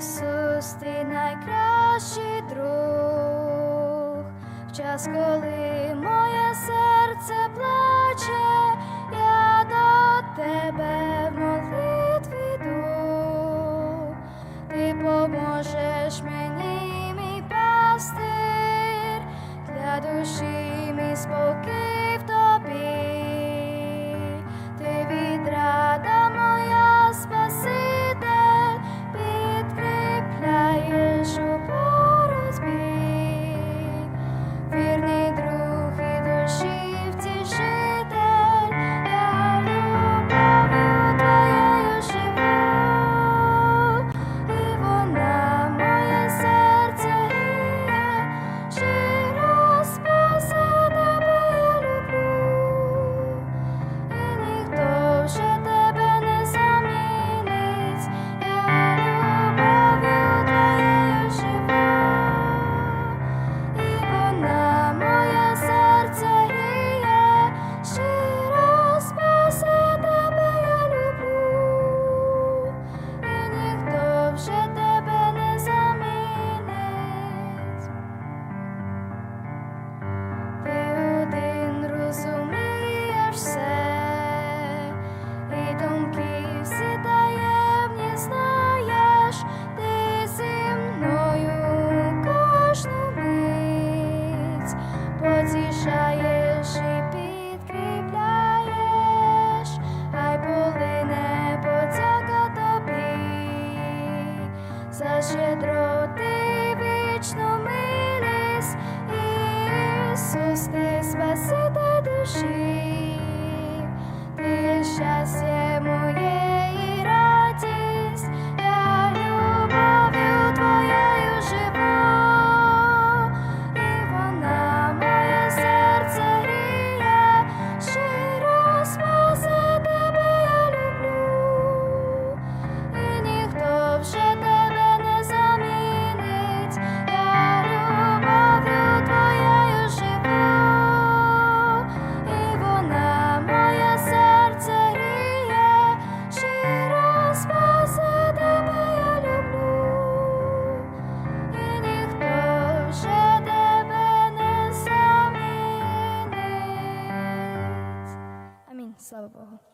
Ісус, ти найкращий друг, в час, коли моє серце плаче, я до тебе в молитві йду, ти поможеш мені, мій пастир, для душі мій спокій. щедро ти вічно милість, Ісус, ти спаситель душі, ти щастя. Слава Богу.